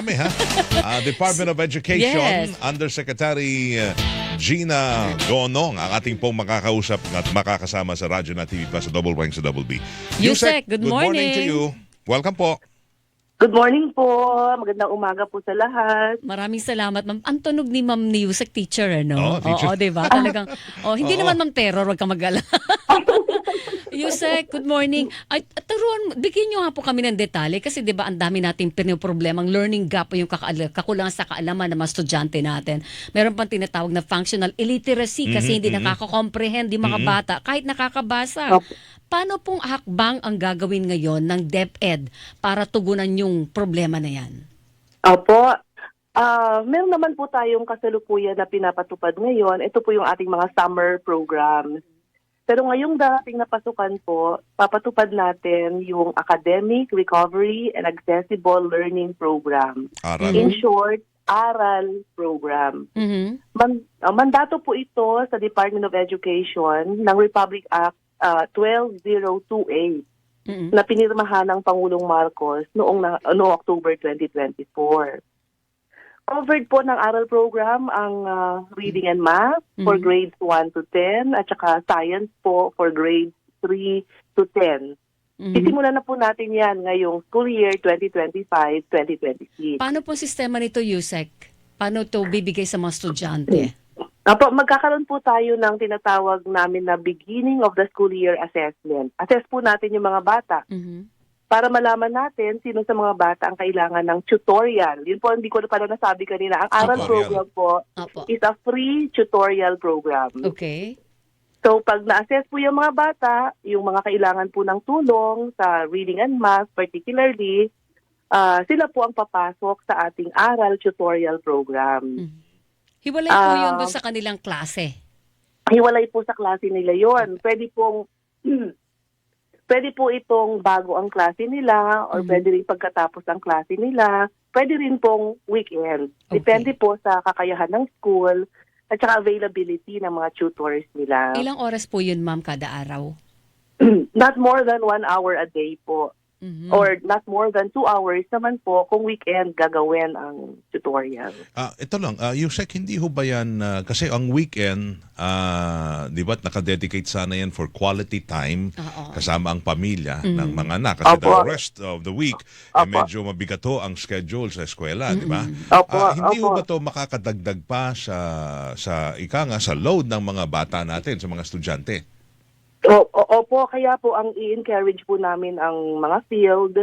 Kami ha? Ah, Department of Education, Yes. Undersecretary uh, Gina Gonong, ang ating pong makakausap at makakasama sa radyo na TV pa sa Double Wang sa Double B. Yusek, good good morning to morning. you. Welcome po. Good morning po. Magandang umaga po sa lahat. Maraming salamat, ma'am. Ang tunog ni Ma'am ni Yusek, teacher, ano? Oo, teacher. Oo, di ba? Talagang, oh, hindi Oo. naman Ma'am Terror, wag kang mag-alala. Yusek, good morning. Ay, turuan, mo- bigyan niyo nga po kami ng detalye kasi 'di ba ang dami nating pinoproblemang learning gap o yung kakulangan sa kaalaman ng mga estudyante natin. Meron pang tinatawag na functional illiteracy kasi Mhm, hindi mhm. nakaka-comprehend yung mga Mhm. bata kahit nakakabasa. Opo. Paano pong hakbang ang gagawin ngayon ng DepEd para tugunan yung problema na yan? Opo. Ah, meron naman po tayong kasalukuyan na pinapatupad ngayon. Ito po yung ating mga summer programs. Pero ngayong dating na pasukan po, papatupad natin yung Academic Recovery and Accessible Learning Program. Aral. In short, ARAL program. Mhm. Man, ah, mandato po ito sa Department of Education ng Republic Act ah, 12028. Mhm. na pinirmahan ng Pangulong Marcos noong na, noong October 2024. Covered po ng aral program ang ah, reading and math for Mhm. grades 1 to 10 at saka science po for grades 3 to 10. Mhm. Sisimulan na po natin yan ngayong school year 2025-2026. Paano po sistema nito, Yusek? Paano to bibigay sa mga estudyante? Apo, magkakaroon po tayo ng tinatawag namin na beginning of the school year assessment. Assess po natin yung mga bata. Mhm. Para malaman natin sino sa mga bata ang kailangan ng tutorial. Yun po, hindi ko na pala nasabi kanina. Ang ARAL Tutorial. program po Opo. is a free tutorial program. Okay. So, pag na-assess po yung mga bata, yung mga kailangan po ng tulong sa reading and math particularly, ah, sila po ang papasok sa ating ARAL tutorial program. Mhm. Hiwalay po yun Ah. doon sa kanilang klase. Hiwalay po sa klase nila yon. Pwede pong pwede po itong bago ang klase nila or Mhm. pwede rin pagkatapos ang klase nila. Pwede rin pong weekend. Okay. Depende po sa kakayahan ng school at saka availability ng mga tutors nila. Ilang oras po yun, ma'am, kada araw? not more than one hour a day po. Mhm. Or not more than two hours naman po kung weekend gagawin ang tutorial. Ah, ito lang, uh, Yusek, hindi ho ba yan, ah, kasi ang weekend, ah, di ba, nakadedicate sana yan for quality time Oo. kasama ang pamilya Mm. ng mga anak. Kasi Opo. the rest of the week, eh, Opo. medyo mabigat ho ang schedule sa eskwela, di ba? Opo, Ah, hindi ho opo. ba to makakadagdag pa sa, sa ika nga, sa load ng mga bata natin, sa mga estudyante? O, o- opo, kaya po ang i-encourage po namin ang mga field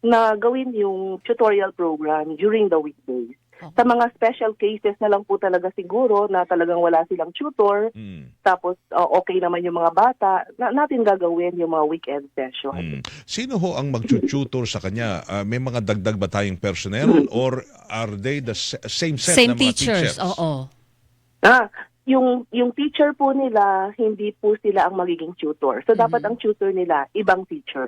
na gawin yung tutorial program during the weekdays. Okay. Sa mga special cases na lang po talaga siguro na talagang wala silang tutor, Mm. tapos uh, okay naman yung mga bata, na, natin gagawin yung mga weekend session. Mm. Sino ho ang mag-tutor sa kanya? Ah, may mga dagdag ba tayong personnel or are they the same set Same ng mga teachers. teachers? Oo. Ah, yung yung teacher po nila, hindi po sila ang magiging tutor. So dapat Mhm. ang tutor nila ibang teacher.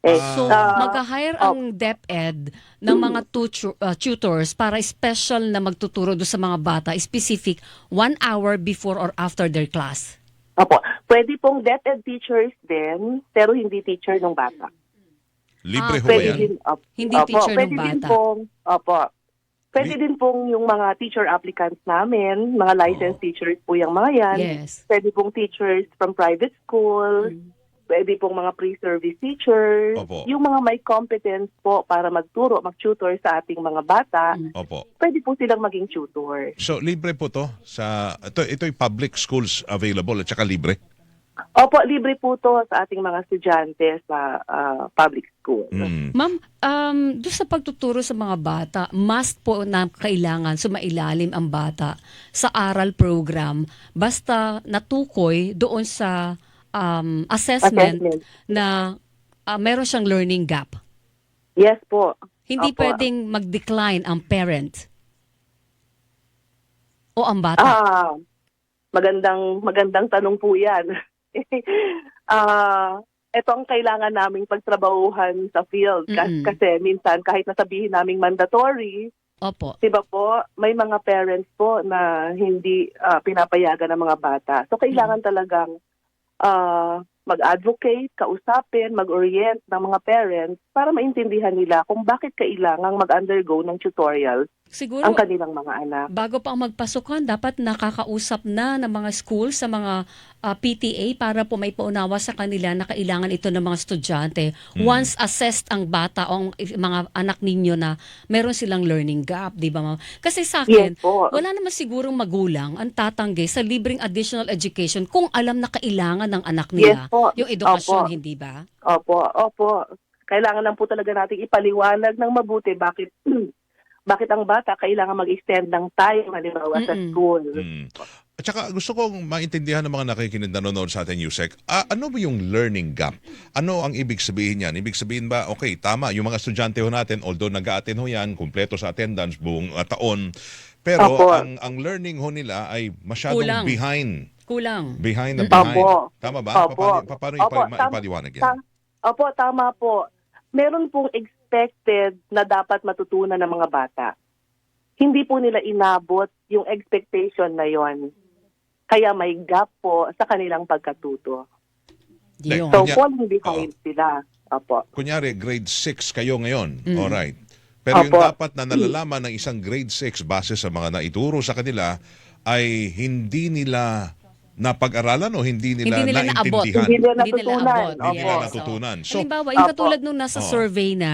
Eh, Ah. So, ah, mag-hire ang DepEd ng mga tutor, uh, tutors para special na magtuturo do sa mga bata, specific, one hour before or after their class. Opo. Pwede pong DepEd teachers din, pero hindi teacher ng bata. Libre Ah, ho ba Pwede yan? din, op- Hindi opo, teacher pwede ng din bata. pong, opo. Pwede Di- din pong yung mga teacher applicants namin, mga licensed Oo. teachers po yung mga yan. Yes. Pwede pong teachers from private school, Mm. pwede pong mga pre-service teachers, Opo. yung mga may competence po para magturo, mag-tutor sa ating mga bata, Mm. Opo. pwede po silang maging tutor. So libre po to sa ito ito'y public schools available at saka libre. Opo, libre po to sa ating mga estudyante sa ah, public school. Mm. Ma'am, um, doon sa pagtuturo sa mga bata, must po na kailangan sumailalim ang bata sa aral program basta natukoy doon sa um, assessment, Assessment. na uh, meron siyang learning gap. Yes po. Hindi Opo. pwedeng mag-decline ang parent o ang bata. Ah, magandang magandang tanong po 'yan. Ah, ito ang kailangan naming pagtrabahuhan sa field Mm-mm. kasi minsan kahit nasabihin naming mandatory, Opo. 'di ba po, may mga parents po na hindi ah, pinapayagan ng mga bata. So kailangan talagang ah, mag-advocate, kausapin, mag-orient ng mga parents para maintindihan nila kung bakit kailangang mag-undergo ng tutorial Siguro, ang kanilang mga anak. bago pa ang magpasukan, dapat nakakausap na ng mga school sa mga ah, PTA para po may paunawa sa kanila na kailangan ito ng mga estudyante. Once assessed ang bata o ang mga anak ninyo na meron silang learning gap, di ba ma'am? Kasi sa akin, Yes po. wala naman sigurong magulang ang tatanggi sa libreng additional education kung alam na kailangan ng anak nila Yes po. yung edukasyon, Opo. hindi ba? Opo, opo. Kailangan lang po talaga nating ipaliwanag ng mabuti bakit bakit ang bata kailangan mag-extend ng time halimbawa sa Mm-mm. school. Mm. At saka gusto kong maintindihan ng mga nakikinig na nanonood sa atin, Yusek, ah, ano ba yung learning gap? Ano ang ibig sabihin yan? Ibig sabihin ba, okay, tama, yung mga estudyante ho natin, although nag-a-attend ho yan, kumpleto sa attendance buong ah, taon, pero Opo. ang ang learning ho nila ay masyadong Kulang. behind. Kulang. Behind na Mm. behind. Opo. Tama ba? Opo. Paano, paano Opo, ipa- tam- ipaliwanag yan? Ta- Opo, tama po. Meron pong expected na dapat matutunan ng mga bata. Hindi po nila inabot yung expectation na yon. Kaya may gap po sa kanilang pagkatuto. Yun. So, Kanya- falling behind sila. Opo. Kunyari, grade 6 kayo ngayon. Mm. Alright. Pero yung Opo. dapat na nalalaman ng isang grade 6 base sa mga naituro sa kanila ay hindi nila napag-aralan o hindi nila Hindi nila naabot. naintindihan. Hindi nila Hindi nila natutunan. abot. Hindi nila Opo. natutunan. So, Halimbawa, yung Opo. katulad nung nasa Oo. survey na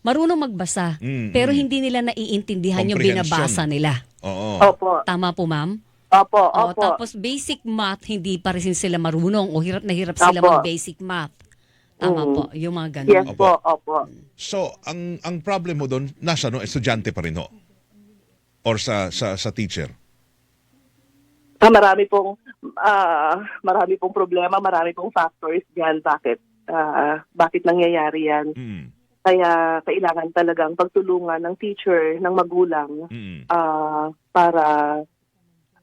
marunong magbasa, Mm, pero mm. hindi nila naiintindihan yung binabasa nila. oo. Opo. Tama po, ma'am? Opo. O, Opo. tapos basic math, hindi pa rin sila marunong o hirap na hirap sila Opo. mag-basic math. Tama Mm. po, yung mga ganun. Yes po. Opo. So, ang ang problem mo doon, nasa no, estudyante pa rin ho? Or sa sa sa teacher? Ah, marami pong ah, marami pong problema, marami pong factors diyan bakit ah, bakit nangyayari 'yan. Mm. Kaya kailangan talagang pagtulungan ng teacher, ng magulang Mm. ah, para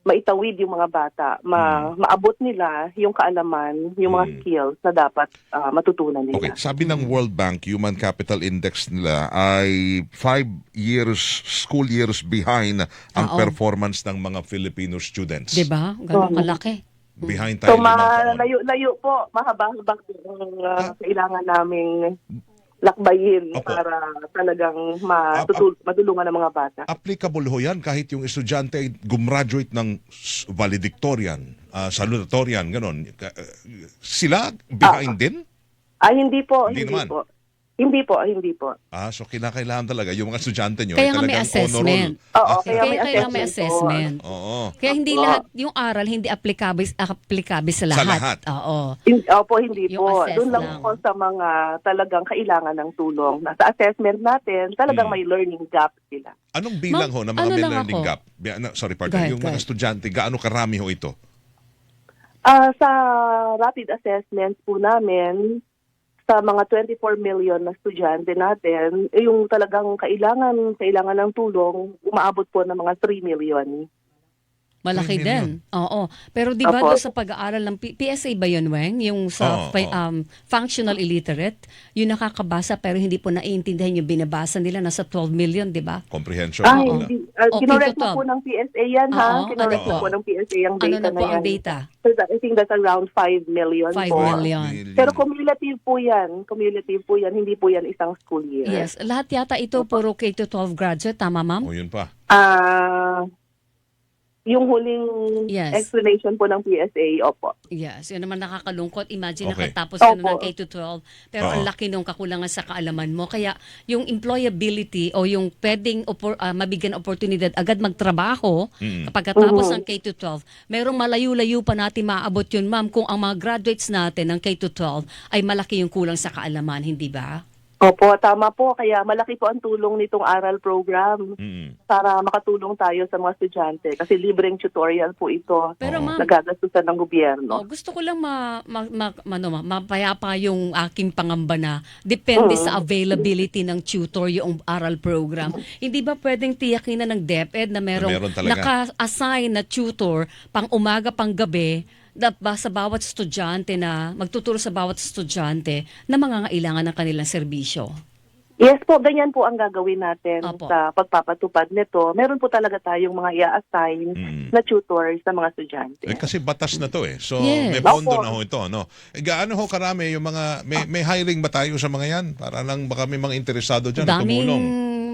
maitawid yung mga bata, ma- maabot nila yung kaalaman, yung mga Mm. skills na dapat ah, matutunan nila. Okay, sabi ng World Bank, Human Capital Index nila ay five years, school years behind ang Oo. performance ng mga Filipino students. Di ba? Ganun kalaki. Behind So tayo limang taon. malayo-layo po, mahaba-habang ah, kailangan naming lakbayin Opo. para talagang matutul- matulungan ng mga bata. Applicable ho yan kahit yung estudyante ay gumraduate ng valedictorian, ah, salutatorian, ganon. Eh, Sila behind din? Ah, hindi po, Hindi hindi, naman. po. Hindi po, hindi po. Ah, so kinakailangan talaga yung mga estudyante nyo Kaya ay nga may talagang assessment. honor roll. Oo, Ah, kaya Kaya may kailangan may assessment assessment. Oo. Kaya hindi Opo. lahat, yung aral, hindi applicable, applicable sa lahat. lahat. Oo. Hin- Opo, hindi Yung po. assess Doon lang, lang. po sa mga talagang kailangan ng tulong. Nasa assessment natin, talagang Hmm. may learning gap sila. Anong bilang ho ng mga ano may lang learning ako? gap? Bi- ano, sorry, Go partner. ahead, yung go mga ahead. estudyante, gaano karami ho ito? Ah, sa rapid assessments po namin, sa mga 24 million na estudyante natin, eh, yung talagang kailangan kailangan ng tulong, umaabot po ng mga 3 million. Malaki din. Oo. Pero di ba Opo. doon sa pag-aaral ng P- PSA ba yun, Weng? Yung sa Oo, fi- oo. um, functional illiterate, yung nakakabasa pero hindi po naiintindihan yung binabasa nila, nasa 12 million, di ba? Comprehension. Ah, wala. hindi. Uh, Okay, kinorek na po ng PSA yan, ha? Oo, Kinorek ano na po? po ng PSA yung Ano data na na po yan. ang data? So that, I think that's around 5 million 5 po. million. Pero cumulative po yan. Cumulative po yan. Hindi po yan isang school year. Yes. Lahat yata ito puro K-12 graduate, tama ma'am? O yun pa. Ah, yung huling Yes. explanation po ng PSA, opo. Yes, yun naman nakakalungkot. Imagine Okay. nakatapos ka na ng Opo. K-12, pero ang Oo. laki nung kakulangan sa kaalaman mo. Kaya yung employability o yung pwedeng opor- ah, mabigyan oportunidad agad magtrabaho Mm. kapag katapos Mhm. ng K-12, merong malayo-layo pa natin maabot yun, ma'am, kung ang mga graduates natin ng K-12 ay malaki yung kulang sa kaalaman, hindi ba? Opo, tama po. Kaya malaki po ang tulong nitong aral program Mm. para makatulong tayo sa mga estudyante. Kasi libreng tutorial po ito Pero ma'am, nagagastusan ng Oh, gobyerno. gusto ko lang ma, ma, ma, ano, ma- mapayapa yung aking pangamba na depende Oo. sa availability ng tutor yung aral program. Hindi ba pwedeng tiyakin na ng DepEd na merong Na meron talaga. naka-assign na tutor pang umaga pang gabi na ba sa bawat estudyante na magtuturo sa bawat estudyante na mangangailangan ng kanilang serbisyo? Yes po, ganyan po ang gagawin natin Opo. sa pagpapatupad nito. Meron po talaga tayong mga i-assign Mm. na tutor sa mga estudyante. Eh, kasi batas na to eh. So Yes. may pondo Opo. na ho ito. No? Eh, gaano ho karami yung mga, may, may hiring ba tayo sa mga yan? Para lang baka may mga interesado dyan na Daming tumulong.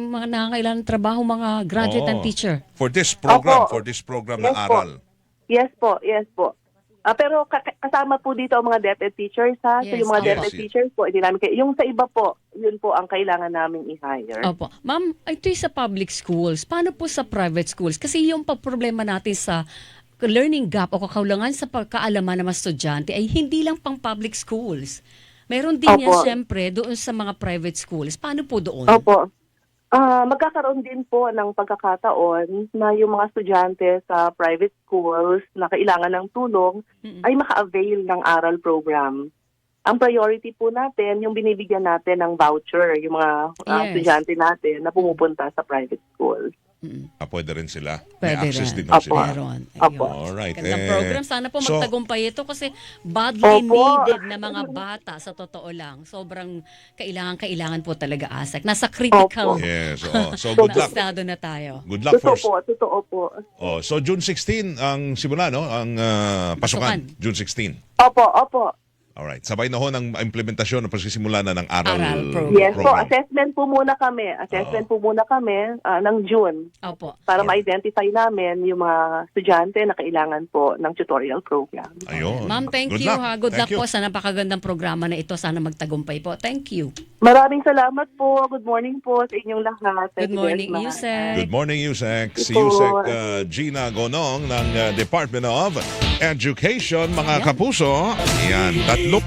mga nakakailangan trabaho, mga graduate and Oo. teacher. For this program, Opo. for this program na Yes po. aral. Yes po, yes po. Ah, pero ka- kasama po dito ang mga DepEd teachers ha. so Yes, yung mga. DepEd Yes, yes. teachers po, hindi namin kay- yung sa iba po, yun po ang kailangan naming i-hire. Opo. Ma'am, ito sa public schools. Paano po sa private schools? Kasi yung problema natin sa learning gap o kakaulangan sa pagkaalaman ng mga estudyante ay hindi lang pang public schools. Meron din yan Opo. siyempre doon sa mga private schools. Paano po doon? Opo. Ah, magkakaroon din po ng pagkakataon na yung mga estudyante sa private schools na kailangan ng tulong Mm-mm. ay maka-avail ng aral program. Ang priority po natin, yung binibigyan natin ng voucher, yung mga ah, Yes. estudyante natin na pumupunta sa private schools. Mm-mm. Ah, pwede rin sila. Pwede may access rin. din ho Opo. sila. Meron. Opo. Ayun. Alright. Gandang Eh, program. Sana po so- magtagumpay ito kasi badly Opo. needed na mga bata sa totoo lang. Sobrang kailangan-kailangan po talaga ASEC. Nasa critical Opo. Yes. Oh. So good luck. estado na tayo. Good luck Totoo for po, totoo po. Oh, so June 16 ang simula no, ang ah, pasukan. Pasukan. June 16. Opo, opo. Alright. Sabay na ho ng implementasyon ng pagsisimula na ng aral, Aral program. Yes po, program. assessment po muna kami. Assessment po muna kami ah, ng June Opo. para Yeah. ma-identify namin yung mga estudyante na kailangan po ng tutorial program. Ayun. Ma'am, thank Good you luck. ha. Good Thank luck you. po sa napakagandang programa na ito. Sana magtagumpay po. Thank you. Maraming salamat po. Good morning po sa inyong lahat. Good Thank you morning. Yusek. Good morning, Yusek. Si Ito. Yusek uh, Gina Gonong ng uh, Department of Education, mga kapuso. Yan, tatlo.